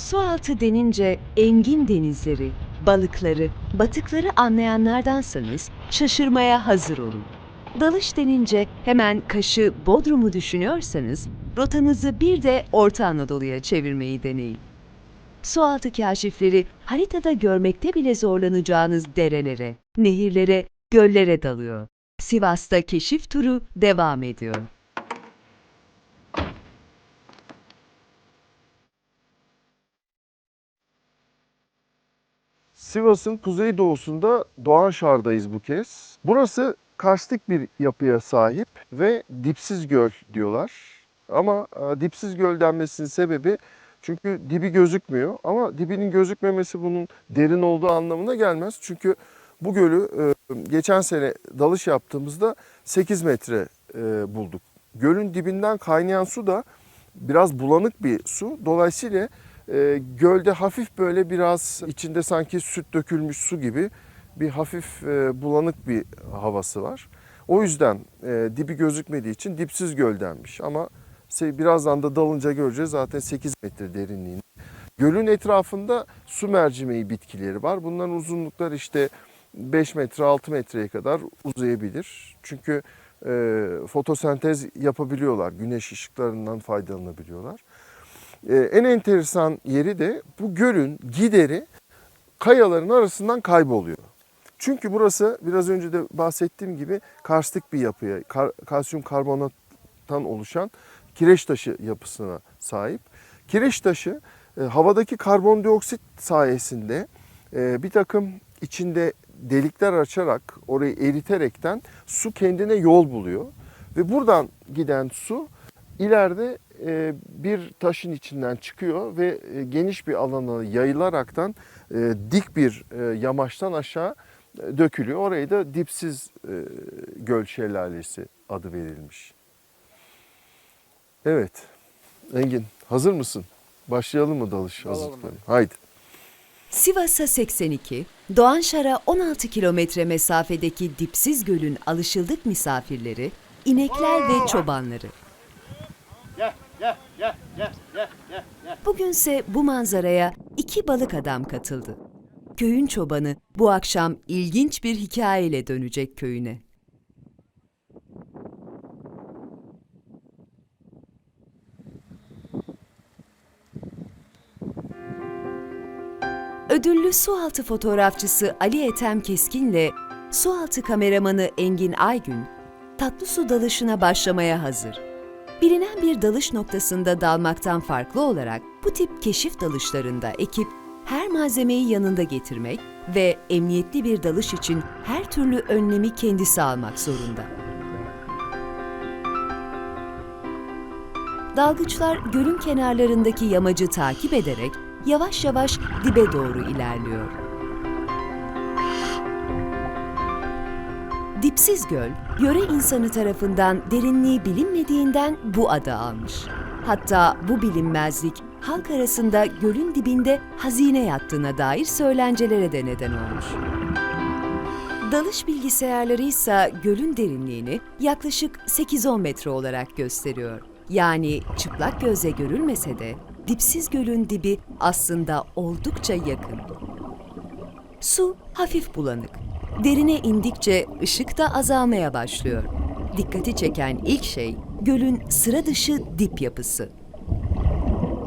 Sualtı denince engin denizleri, balıkları, batıkları anlayanlardansanız şaşırmaya hazır olun. Dalış denince hemen Kaş'ı, Bodrum'u düşünüyorsanız rotanızı bir de Orta Anadolu'ya çevirmeyi deneyin. Sualtı kaşifleri haritada görmekte bile zorlanacağınız derelere, nehirlere, göllere dalıyor. Sivas'ta keşif turu devam ediyor. Sivas'ın kuzeydoğusunda Doğanşar'dayız bu kez. Burası karstik bir yapıya sahip ve dipsiz göl diyorlar. Ama e, dipsiz göl denmesinin sebebi çünkü dibi gözükmüyor. Ama dibinin gözükmemesi bunun derin olduğu anlamına gelmez. Çünkü bu gölü e, geçen sene dalış yaptığımızda 8 metre e, bulduk. Gölün dibinden kaynayan su da biraz bulanık bir su. Dolayısıyla e, gölde hafif böyle biraz içinde sanki süt dökülmüş su gibi bir hafif e, bulanık bir havası var. O yüzden e, dibi gözükmediği için dipsiz göl denmiş. Ama birazdan da dalınca göreceğiz zaten 8 metre derinliğinde. Gölün etrafında su mercimeği bitkileri var. Bunların uzunlukları işte 5 metre 6 metreye kadar uzayabilir. Çünkü e, fotosentez yapabiliyorlar. Güneş ışıklarından faydalanabiliyorlar. Ee, en enteresan yeri de bu gölün gideri kayaların arasından kayboluyor. Çünkü burası biraz önce de bahsettiğim gibi karstik bir yapıya, kar- kalsiyum karbonattan oluşan kireç taşı yapısına sahip. Kireç taşı e, havadaki karbondioksit sayesinde e, bir takım içinde delikler açarak orayı eriterekten su kendine yol buluyor. Ve buradan giden su ileride bir taşın içinden çıkıyor ve e, geniş bir alana yayılaraktan e, dik bir e, yamaçtan aşağı e, dökülüyor. Oraya da dipsiz e, göl şelalesi adı verilmiş. Evet. Engin hazır mısın? Başlayalım mı dalış Dalalım hazırlıklarına? Haydi. Sivas'a 82, Doğanşar'a 16 kilometre mesafedeki dipsiz gölün alışıldık misafirleri, inekler ve çobanları. Bugünse bu manzaraya iki balık adam katıldı. Köyün çobanı bu akşam ilginç bir hikayeyle dönecek köyüne. Ödüllü sualtı fotoğrafçısı Ali Ethem Keskin'le sualtı kameramanı Engin Aygün, tatlı su dalışına başlamaya hazır. Bilinen bir dalış noktasında dalmaktan farklı olarak bu tip keşif dalışlarında ekip her malzemeyi yanında getirmek ve emniyetli bir dalış için her türlü önlemi kendisi almak zorunda. Dalgıçlar gölün kenarlarındaki yamacı takip ederek yavaş yavaş dibe doğru ilerliyor. Dipsiz Göl, yöre insanı tarafından derinliği bilinmediğinden bu adı almış. Hatta bu bilinmezlik halk arasında gölün dibinde hazine yattığına dair söylencelere de neden olmuş. Dalış bilgisayarları ise gölün derinliğini yaklaşık 8-10 metre olarak gösteriyor. Yani çıplak gözle görülmese de dipsiz gölün dibi aslında oldukça yakın. Su hafif bulanık. Derine indikçe ışık da azalmaya başlıyor. Dikkati çeken ilk şey gölün sıra dışı dip yapısı.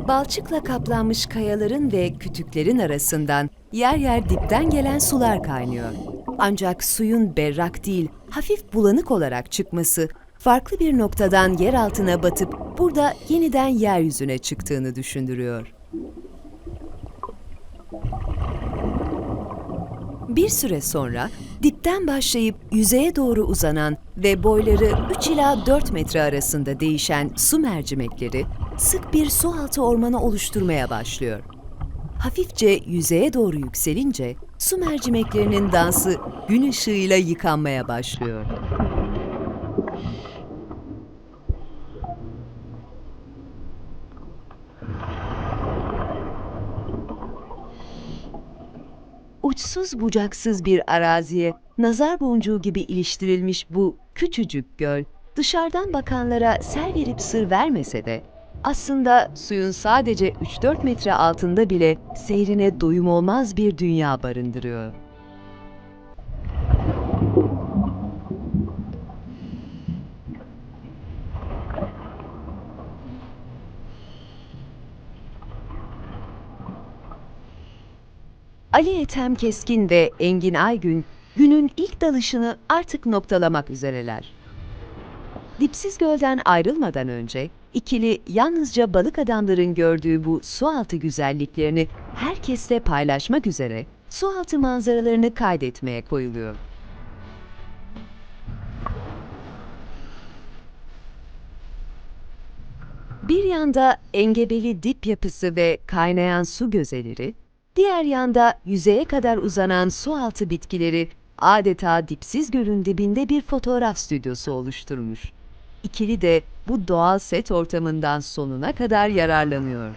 Balçıkla kaplanmış kayaların ve kütüklerin arasından yer yer dipten gelen sular kaynıyor. Ancak suyun berrak değil, hafif bulanık olarak çıkması farklı bir noktadan yer altına batıp burada yeniden yeryüzüne çıktığını düşündürüyor. Bir süre sonra dipten başlayıp yüzeye doğru uzanan ve boyları 3 ila 4 metre arasında değişen su mercimekleri sık bir su altı ormanı oluşturmaya başlıyor. Hafifçe yüzeye doğru yükselince su mercimeklerinin dansı gün ışığıyla yıkanmaya başlıyor. Uçsuz bucaksız bir araziye nazar boncuğu gibi iliştirilmiş bu küçücük göl dışarıdan bakanlara ser verip sır vermese de aslında suyun sadece 3-4 metre altında bile seyrine doyum olmaz bir dünya barındırıyor. Ali Ethem Keskin ve Engin Aygün günün ilk dalışını artık noktalamak üzereler. Dipsiz Göl'den ayrılmadan önce ikili yalnızca balık adamların gördüğü bu sualtı güzelliklerini herkesle paylaşmak üzere sualtı manzaralarını kaydetmeye koyuluyor. Bir yanda engebeli dip yapısı ve kaynayan su gözeleri, diğer yanda yüzeye kadar uzanan sualtı bitkileri adeta dipsiz gölün dibinde bir fotoğraf stüdyosu oluşturmuş. İkili de bu doğal set ortamından sonuna kadar yararlanıyor.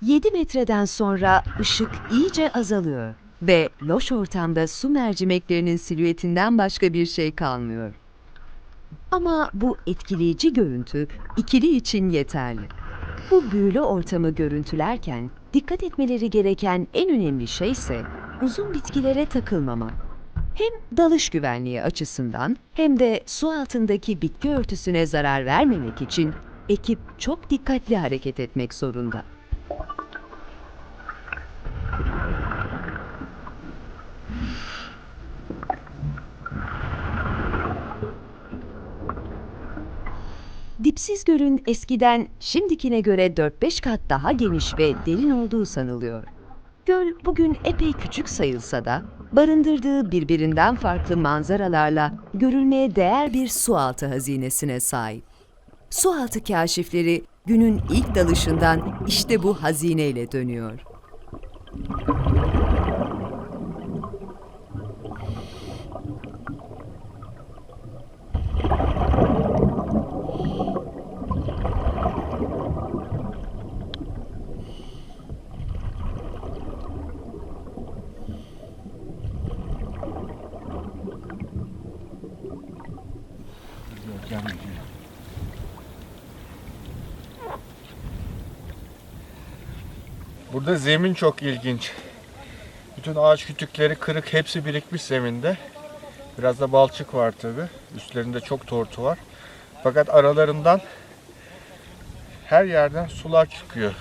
Yedi metreden sonra ışık iyice azalıyor ve loş ortamda su mercimeklerinin silüetinden başka bir şey kalmıyor. Ama bu etkileyici görüntü ikili için yeterli. Bu büyülü ortamı görüntülerken dikkat etmeleri gereken en önemli şey ise uzun bitkilere takılmamak. Hem dalış güvenliği açısından hem de su altındaki bitki örtüsüne zarar vermemek için ekip çok dikkatli hareket etmek zorunda. Dipsiz Göl'ün eskiden şimdikine göre 4-5 kat daha geniş ve derin olduğu sanılıyor. Göl bugün epey küçük sayılsa da barındırdığı birbirinden farklı manzaralarla görülmeye değer bir sualtı hazinesine sahip. Sualtı kaşifleri günün ilk dalışından işte bu hazineyle dönüyor. Burada zemin çok ilginç. Bütün ağaç kütükleri kırık, hepsi birikmiş zeminde. Biraz da balçık var tabi. Üstlerinde çok tortu var. Fakat aralarından her yerden sular çıkıyor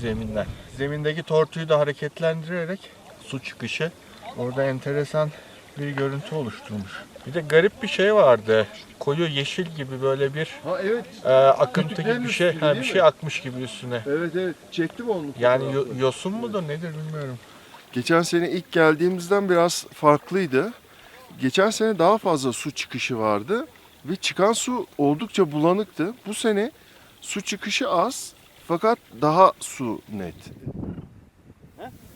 zeminden. Zemindeki tortuyu da hareketlendirerek su çıkışı orada enteresan bir görüntü oluşturmuş. Bir de garip bir şey vardı. Koyu yeşil gibi böyle bir Ha evet. e, akıntı gibi bir şey, ha, bir şey akmış gibi üstüne. Evet evet. Çektim onu. Yani yo- fotoğrafını. yosun mudur nedir bilmiyorum. Geçen sene ilk geldiğimizden biraz farklıydı. Geçen sene daha fazla su çıkışı vardı ve çıkan su oldukça bulanıktı. Bu sene su çıkışı az fakat daha su net.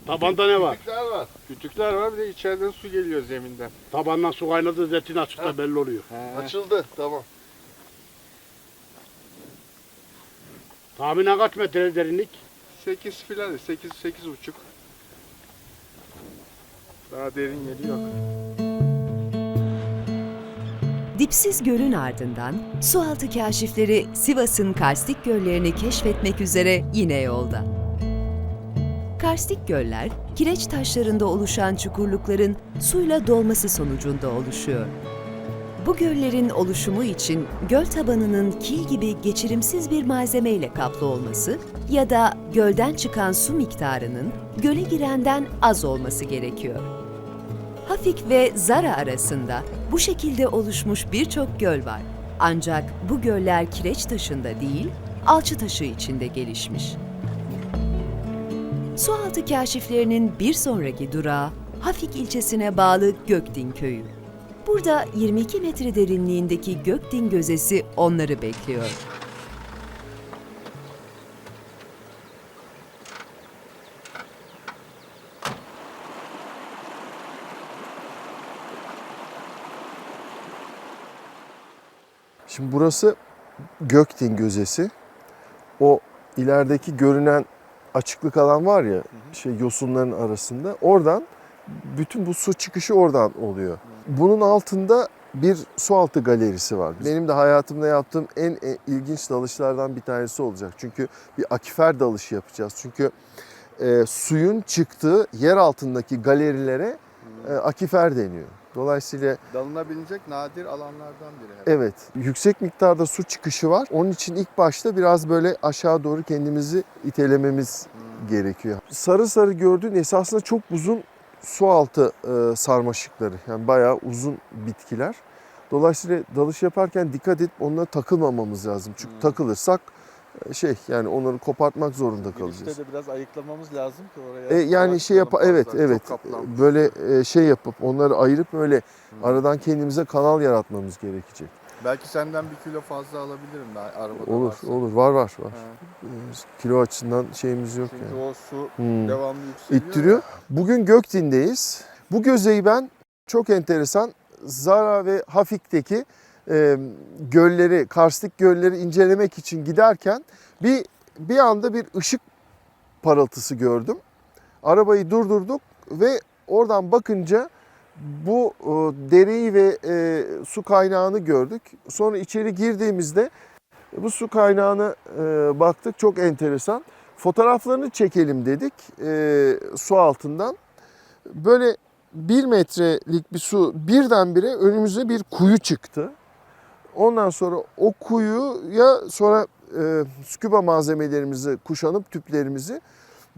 Tabanda ne var? Kütükler var. Kütükler var bir de içeriden su geliyor zeminden. Tabandan su kaynadı zetin açıkta belli oluyor. Açıldı tamam. Tahminen kaç metre derinlik? 8 filan 8 8 buçuk. Daha derin yeri yok. Dipsiz Göl'ün ardından sualtı kaşifleri Sivas'ın karstik göllerini keşfetmek üzere yine yolda. Karstik göller, kireç taşlarında oluşan çukurlukların suyla dolması sonucunda oluşuyor. Bu göllerin oluşumu için göl tabanının kil gibi geçirimsiz bir malzemeyle kaplı olması ya da gölden çıkan su miktarının göle girenden az olması gerekiyor. Hafik ve Zara arasında bu şekilde oluşmuş birçok göl var. Ancak bu göller kireç taşında değil, alçı taşı içinde gelişmiş. Sualtı kaşiflerinin bir sonraki durağı Hafik ilçesine bağlı Gökdin köyü. Burada 22 metre derinliğindeki Gökdin gözesi onları bekliyor. Şimdi burası Göktin Gözesi. O ilerideki görünen açıklık alan var ya şey yosunların arasında. Oradan bütün bu su çıkışı oradan oluyor. Bunun altında bir sualtı galerisi var. Benim de hayatımda yaptığım en, en ilginç dalışlardan bir tanesi olacak. Çünkü bir akifer dalışı yapacağız. Çünkü e, suyun çıktığı yer altındaki galerilere e, akifer deniyor. Dolayısıyla Dalınabilecek nadir alanlardan biri. herhalde. Evet, yüksek miktarda su çıkışı var. Onun için ilk başta biraz böyle aşağı doğru kendimizi itelememiz gerekiyor. Sarı sarı gördüğün esasında çok uzun su altı e, sarmaşıkları. Yani bayağı uzun bitkiler. Dolayısıyla dalış yaparken dikkat edip onlara takılmamamız lazım. Çünkü Hmm. takılırsak şey yani onları kopartmak zorunda kalacağız. Girişte de biraz ayıklamamız lazım ki oraya. E, yani şey yap evet evet böyle e, şey yapıp onları ayırıp böyle Hmm. aradan kendimize kanal yaratmamız gerekecek. Belki senden bir kilo fazla alabilirim ben arabada Olur varsa. olur var var var. Ha, E, Kilo açısından şeyimiz yok Çünkü yani. o su Hmm. devamlı yükseliyor. İttiriyor. Bugün Gökdin'deyiz. Bu gözeyi ben çok enteresan Zara ve Hafik'teki e, gölleri, karstik gölleri incelemek için giderken bir bir anda bir ışık parıltısı gördüm. Arabayı durdurduk ve oradan bakınca bu e, dereyi ve e, su kaynağını gördük. Sonra içeri girdiğimizde bu su kaynağına e, baktık. Çok enteresan. Fotoğraflarını çekelim dedik e, su altından. Böyle bir metrelik bir su birdenbire önümüze bir kuyu çıktı. Ondan sonra o kuyuya sonra e, scuba malzemelerimizi kuşanıp tüplerimizi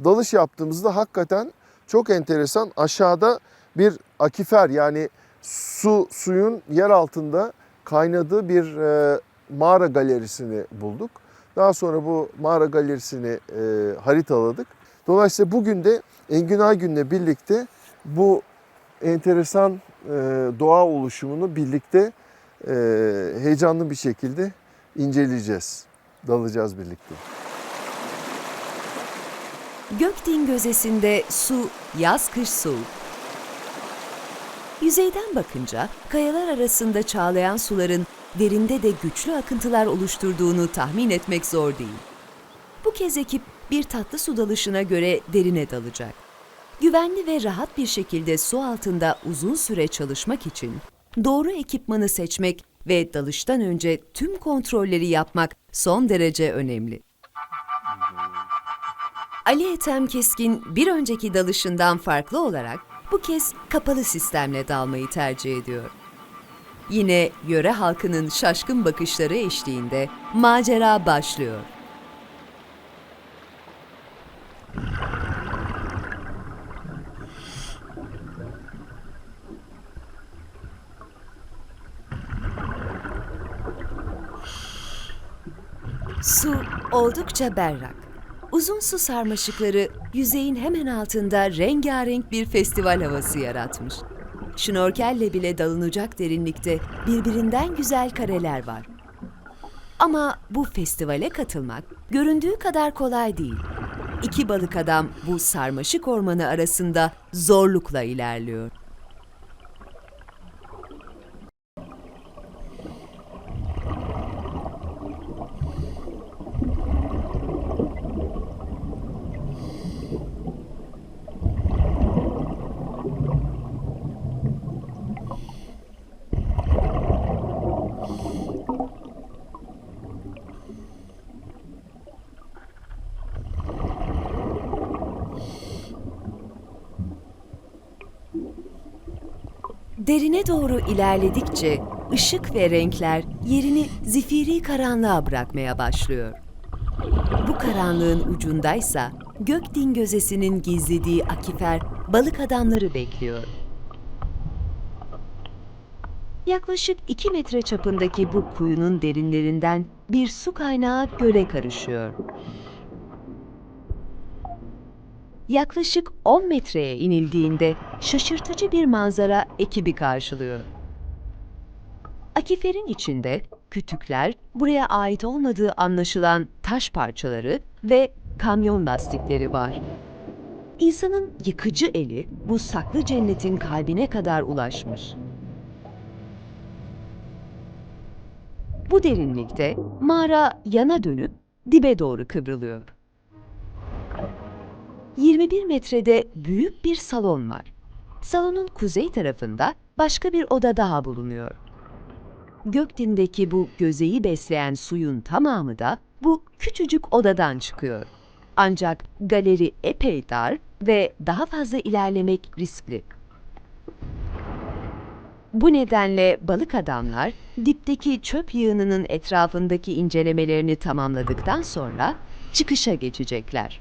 dalış yaptığımızda hakikaten çok enteresan aşağıda bir akifer yani su suyun yer altında kaynadığı bir e, mağara galerisini bulduk. Daha sonra bu mağara galerisini e, haritaladık. Dolayısıyla bugün de Engin Aygün'le birlikte bu enteresan e, doğa oluşumunu birlikte heyecanlı bir şekilde inceleyeceğiz. Dalacağız birlikte. Gökdin Gözesi'nde su yaz kış soğuk. Yüzeyden bakınca kayalar arasında çağlayan suların derinde de güçlü akıntılar oluşturduğunu tahmin etmek zor değil. Bu kez ekip bir tatlı su dalışına göre derine dalacak. Güvenli ve rahat bir şekilde su altında uzun süre çalışmak için doğru ekipmanı seçmek ve dalıştan önce tüm kontrolleri yapmak son derece önemli. Ali Ethem Keskin bir önceki dalışından farklı olarak bu kez kapalı sistemle dalmayı tercih ediyor. Yine yöre halkının şaşkın bakışları eşliğinde macera başlıyor. Su oldukça berrak. Uzun su sarmaşıkları yüzeyin hemen altında rengarenk bir festival havası yaratmış. Şnorkelle bile dalınacak derinlikte birbirinden güzel kareler var. Ama bu festivale katılmak göründüğü kadar kolay değil. İki balık adam bu sarmaşık ormanı arasında zorlukla ilerliyor. Derine doğru ilerledikçe ışık ve renkler yerini zifiri karanlığa bırakmaya başlıyor. Bu karanlığın ucundaysa Gökdin gözesinin gizlediği akifer balık adamları bekliyor. Yaklaşık 2 metre çapındaki bu kuyunun derinlerinden bir su kaynağı göle karışıyor. Yaklaşık 10 metreye inildiğinde şaşırtıcı bir manzara ekibi karşılıyor. Akiferin içinde kütükler, buraya ait olmadığı anlaşılan taş parçaları ve kamyon lastikleri var. İnsanın yıkıcı eli bu saklı cennetin kalbine kadar ulaşmış. Bu derinlikte mağara yana dönüp dibe doğru kıvrılıyor. 21 metrede büyük bir salon var. Salonun kuzey tarafında başka bir oda daha bulunuyor. Gökdin'deki bu gözeyi besleyen suyun tamamı da bu küçücük odadan çıkıyor. Ancak galeri epey dar ve daha fazla ilerlemek riskli. Bu nedenle balık adamlar dipteki çöp yığınının etrafındaki incelemelerini tamamladıktan sonra çıkışa geçecekler.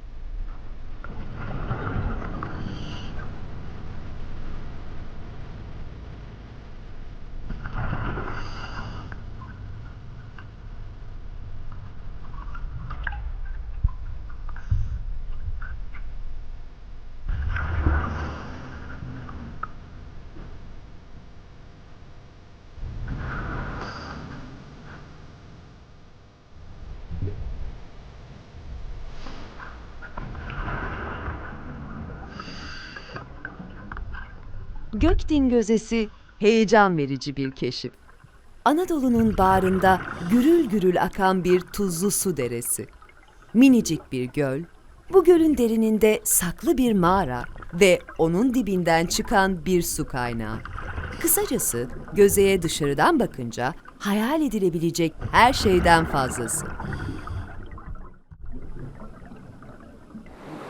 Gökdin Gözesi heyecan verici bir keşif. Anadolu'nun bağrında gürül gürül akan bir tuzlu su deresi. Minicik bir göl, bu gölün derininde saklı bir mağara ve onun dibinden çıkan bir su kaynağı. Kısacası gözeye dışarıdan bakınca hayal edilebilecek her şeyden fazlası.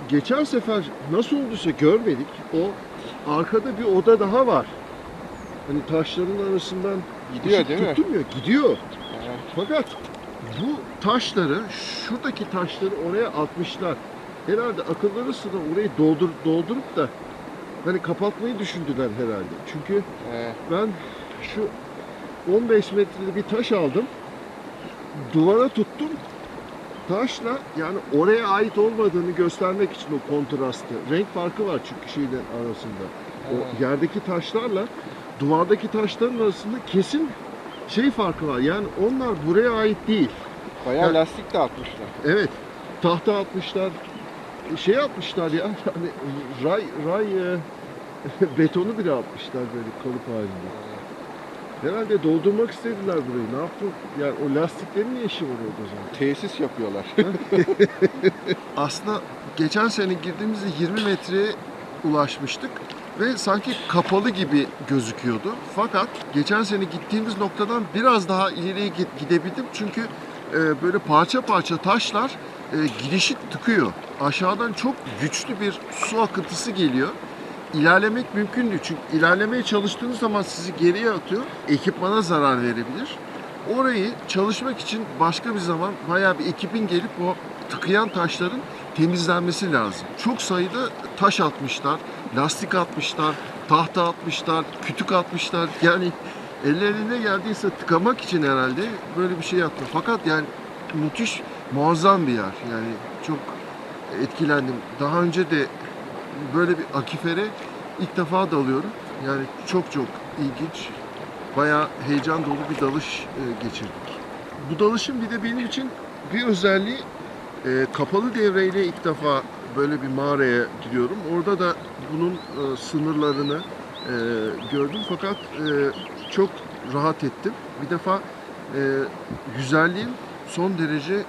Geçen sefer nasıl olduysa görmedik. O arkada bir oda daha var. Hani taşların arasından Gidiyor ışık değil mi? tutulmuyor. Gidiyor. Fakat bu taşları, şuradaki taşları oraya atmışlar. Herhalde akılları sıra orayı doldur, doldurup da hani kapatmayı düşündüler herhalde. Çünkü Evet. ben şu 15 metreli bir taş aldım. Duvara tuttum. Taşla yani oraya ait olmadığını göstermek için o kontrastı. Renk farkı var çünkü şeyler arasında. O yerdeki taşlarla duvardaki taşların arasında kesin şey farkı var. Yani onlar buraya ait değil. Bayağı Ya- lastik de atmışlar. Evet. Tahta atmışlar. Şey atmışlar ya. Yani ray ray e, betonu bile atmışlar böyle kalıp halinde. Herhalde doldurmak istediler burayı. Ne yaptı? Yani o lastiklerin ne işi var orada o zaman? Tesis yapıyorlar. Aslında geçen sene girdiğimizde 20 metreye ulaşmıştık ve sanki kapalı gibi gözüküyordu. Fakat geçen sene gittiğimiz noktadan biraz daha ileriye gidebildim çünkü e, böyle parça parça taşlar e, girişi tıkıyor. Aşağıdan çok güçlü bir su akıntısı geliyor. İlerlemek mümkün değil çünkü ilerlemeye çalıştığınız zaman sizi geriye atıyor. Ekipmana zarar verebilir. Orayı çalışmak için başka bir zaman bayağı bir ekibin gelip o tıkayan taşların temizlenmesi lazım. Çok sayıda taş atmışlar, lastik atmışlar, tahta atmışlar, kütük atmışlar. Yani ellerine geldiyse tıkamak için herhalde böyle bir şey yaptı. Fakat yani müthiş, muazzam bir yer. Yani çok etkilendim. Daha önce de böyle bir akifere ilk defa dalıyorum. Yani çok çok ilginç. Bayağı heyecan dolu bir dalış e, geçirdik. Bu dalışın bir de benim için bir özelliği e, kapalı devreyle ilk defa böyle bir mağaraya gidiyorum. Orada da bunun e, sınırlarını gördüm fakat çok rahat ettim. Bir defa güzelliğim son derece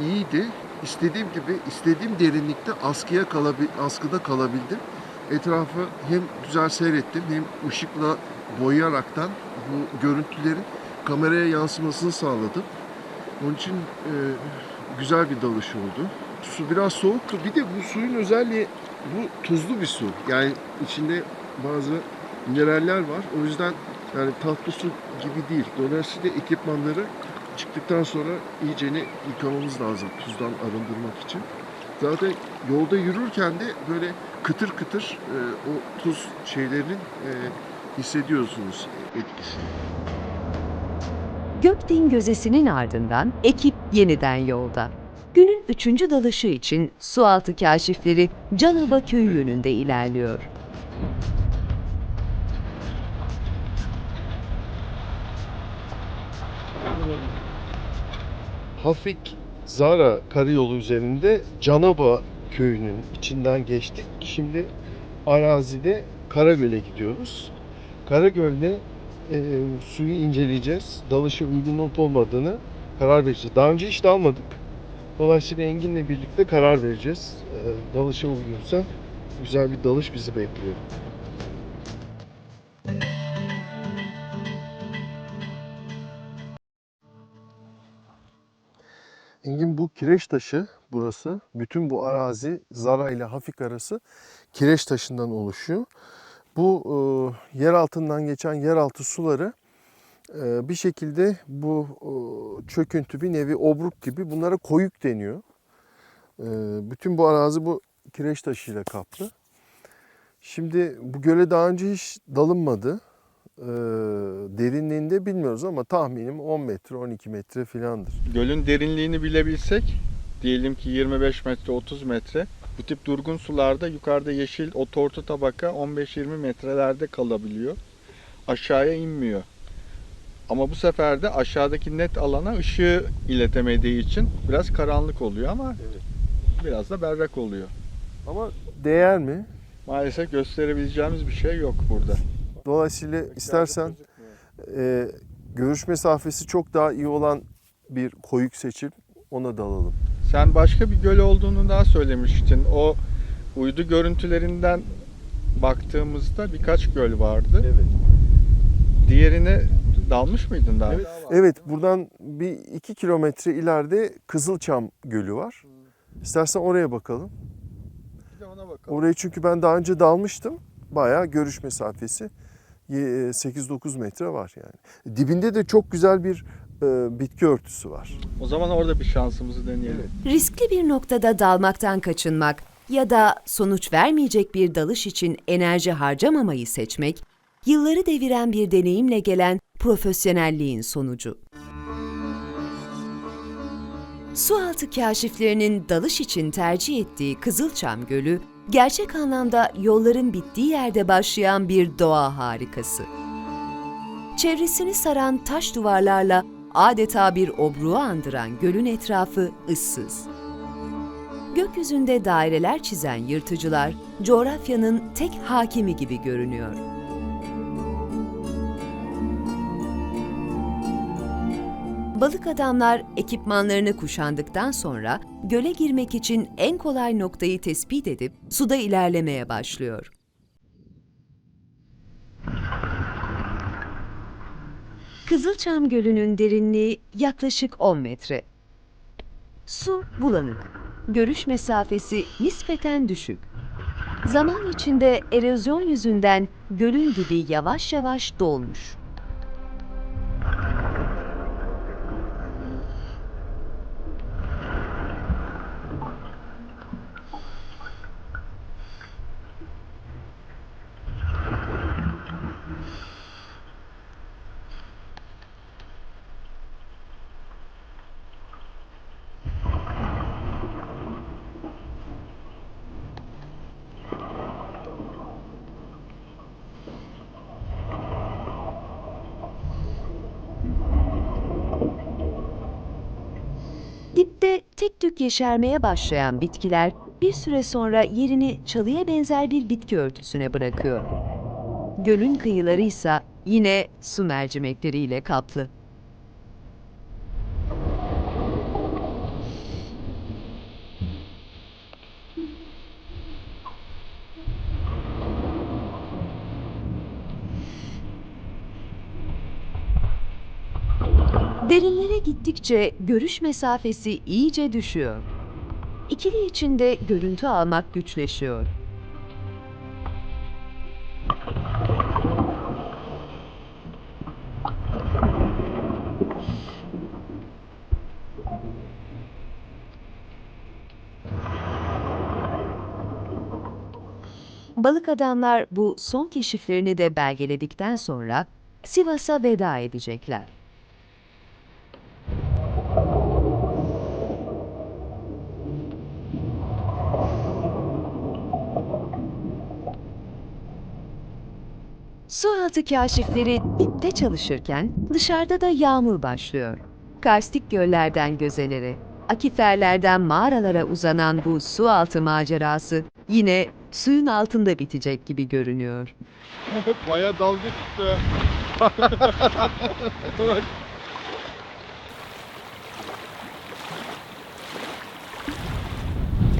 iyiydi. İstediğim gibi, istediğim derinlikte askıya kalabi- askıda kalabildim. Etrafı hem güzel seyrettim hem ışıkla boyayaraktan bu görüntülerin kameraya yansımasını sağladım. Onun için e, güzel bir dalış oldu. Su biraz soğuktu. Bir de bu suyun özelliği bu tuzlu bir su. Yani içinde bazı mineraller var. O yüzden yani tatlı su gibi değil. Dolayısıyla ekipmanları çıktıktan sonra iyicene yıkamamız lazım tuzdan arındırmak için. Zaten yolda yürürken de böyle kıtır kıtır e, o tuz şeylerinin e, hissediyorsunuz etkisini. Gökdin Gözesi'nin ardından ekip yeniden yolda. Günün üçüncü dalışı için sualtı kaşifleri Canova köyü yönünde ilerliyor. Hafik Zara karayolu üzerinde Canaba köyünün içinden geçtik. Şimdi arazide Karagöl'e gidiyoruz. Karagöl'de e, suyu inceleyeceğiz. Dalışa uygun olup olmadığını karar vereceğiz. Daha önce hiç dalmadık. Dolayısıyla Engin'le birlikte karar vereceğiz. E, dalışa uygunsa güzel bir dalış bizi bekliyor. Engin bu kireç taşı burası. Bütün bu arazi Zara ile Hafik arası kireç taşından oluşuyor. Bu e, yer altından geçen yeraltı suları e, bir şekilde bu e, çöküntü bir nevi obruk gibi bunlara koyuk deniyor. E, bütün bu arazi bu kireç taşıyla kaplı. Şimdi bu göle daha önce hiç dalınmadı. E, derinliğinde bilmiyoruz ama tahminim 10 metre 12 metre filandır. Gölün derinliğini bilebilsek, diyelim ki 25 metre 30 metre, bu tip durgun sularda yukarıda yeşil o tortu tabaka 15-20 metrelerde kalabiliyor. Aşağıya inmiyor. Ama bu sefer de aşağıdaki net alana ışığı iletemediği için biraz karanlık oluyor ama Evet. biraz da berrak oluyor. Ama değer mi? Maalesef gösterebileceğimiz bir şey yok burada. Dolayısıyla istersen e, görüş mesafesi çok daha iyi olan bir koyuk seçip ona dalalım. Sen başka bir göl olduğunu daha söylemiştin. O uydu görüntülerinden baktığımızda birkaç göl vardı. Evet. Diğerine dalmış mıydın daha? Evet buradan bir iki kilometre ileride Kızılçam Gölü var. İstersen oraya bakalım. Bir de ona bakalım. Orayı çünkü ben daha önce dalmıştım. Bayağı görüş mesafesi 8-9 metre var yani. Dibinde de çok güzel bir e, bitki örtüsü var. O zaman orada bir şansımızı deneyelim. Riskli bir noktada dalmaktan kaçınmak ya da sonuç vermeyecek bir dalış için enerji harcamamayı seçmek, yılları deviren bir deneyimle gelen profesyonelliğin sonucu. Sualtı kaşiflerinin dalış için tercih ettiği Kızılçam Gölü, gerçek anlamda yolların bittiği yerde başlayan bir doğa harikası. Çevresini saran taş duvarlarla adeta bir obruğu andıran gölün etrafı ıssız. Gökyüzünde daireler çizen yırtıcılar, coğrafyanın tek hakimi gibi görünüyor. Balık adamlar ekipmanlarını kuşandıktan sonra göle girmek için en kolay noktayı tespit edip suda ilerlemeye başlıyor. Kızılçam Gölü'nün derinliği yaklaşık 10 metre. Su bulanık. Görüş mesafesi nispeten düşük. Zaman içinde erozyon yüzünden gölün dibi yavaş yavaş dolmuş. Dipte tek tük yeşermeye başlayan bitkiler bir süre sonra yerini çalıya benzer bir bitki örtüsüne bırakıyor. Gölün kıyıları ise yine su mercimekleriyle kaplı. Gittikçe görüş mesafesi iyice düşüyor. İkili içinde görüntü almak güçleşiyor. Balık adamlar bu son keşiflerini de belgeledikten sonra Sivas'a veda edecekler. Sualtı kaşifleri dipte çalışırken dışarıda da yağmur başlıyor. Karstik göllerden gözelere, akiferlerden mağaralara uzanan bu sualtı macerası yine suyun altında bitecek gibi görünüyor. Baya dalga tuttu.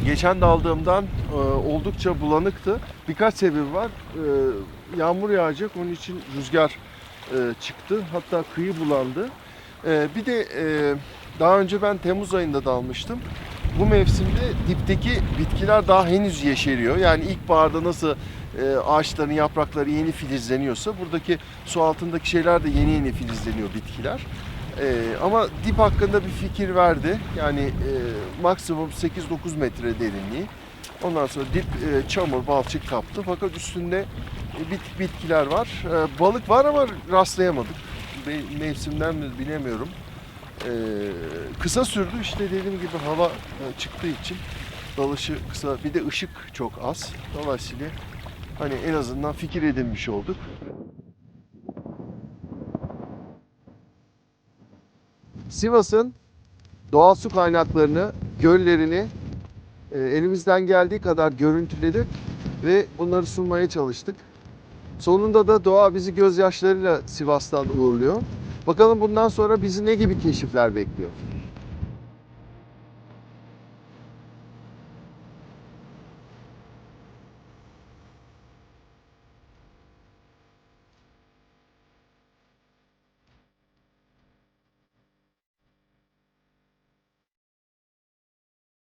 Geçen daldığımdan e, oldukça bulanıktı. Birkaç sebebi var. E, yağmur yağacak onun için rüzgar e, çıktı. Hatta kıyı bulandı. E, bir de e, daha önce ben Temmuz ayında dalmıştım. Bu mevsimde dipteki bitkiler daha henüz yeşeriyor. Yani ilkbaharda nasıl e, ağaçların yaprakları yeni filizleniyorsa buradaki su altındaki şeyler de yeni yeni filizleniyor bitkiler. Ee, ama dip hakkında bir fikir verdi. Yani e, maksimum 8-9 metre derinliği. Ondan sonra dip e, çamur, balçık kaptı. Fakat üstünde e, bit, bitkiler var. E, balık var ama rastlayamadık. Be- mevsimden mi bilemiyorum. E, kısa sürdü işte dediğim gibi hava e, çıktığı için dalışı kısa. Bir de ışık çok az. Dolayısıyla hani en azından fikir edinmiş olduk. Sivas'ın doğal su kaynaklarını, göllerini e, elimizden geldiği kadar görüntüledik ve bunları sunmaya çalıştık. Sonunda da doğa bizi gözyaşlarıyla Sivas'tan uğurluyor. Bakalım bundan sonra bizi ne gibi keşifler bekliyor.